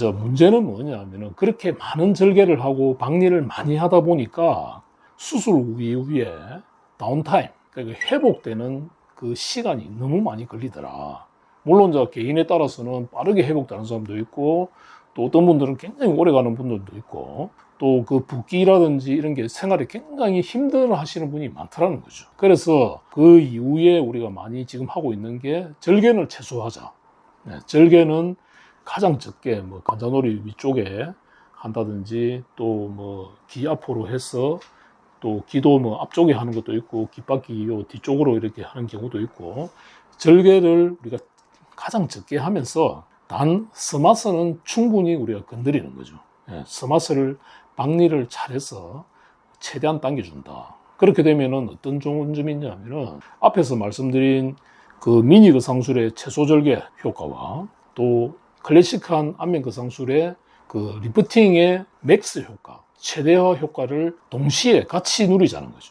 저 문제는 뭐냐면은 그렇게 많은 절개를 하고 박리를 많이 하다 보니까 수술 이후에 다운타임, 그러니까 회복되는 그 시간이 너무 많이 걸리더라. 물론 저 개인에 따라서는 빠르게 회복되는 사람도 있고 또 어떤 분들은 굉장히 오래 가는 분들도 있고 또 그 붓기라든지 이런 게 생활에 굉장히 힘들어 하시는 분이 많더라는 거죠. 그래서 그 이후에 우리가 많이 지금 하고 있는 게 절개를 최소화하자. 네, 절개는 가장 적게 뭐 관자놀이 위쪽에 한다든지 또 뭐 귀 앞으로 해서 또 귀도 뭐 앞쪽에 하는 것도 있고 귓바퀴 요 뒤쪽으로 이렇게 하는 경우도 있고 절개를 우리가 가장 적게 하면서 단 스마스는 충분히 우리가 건드리는 거죠. 예, 스마스를 박리를 잘해서 최대한 당겨준다. 그렇게 되면은 어떤 좋은 점이 있냐면은 앞에서 말씀드린 그 미니 거상술의 최소 절개 효과와 또 클래식한 안면 거상술의 그 리프팅의 맥스 효과, 최대화 효과를 동시에 같이 누리자는 거죠.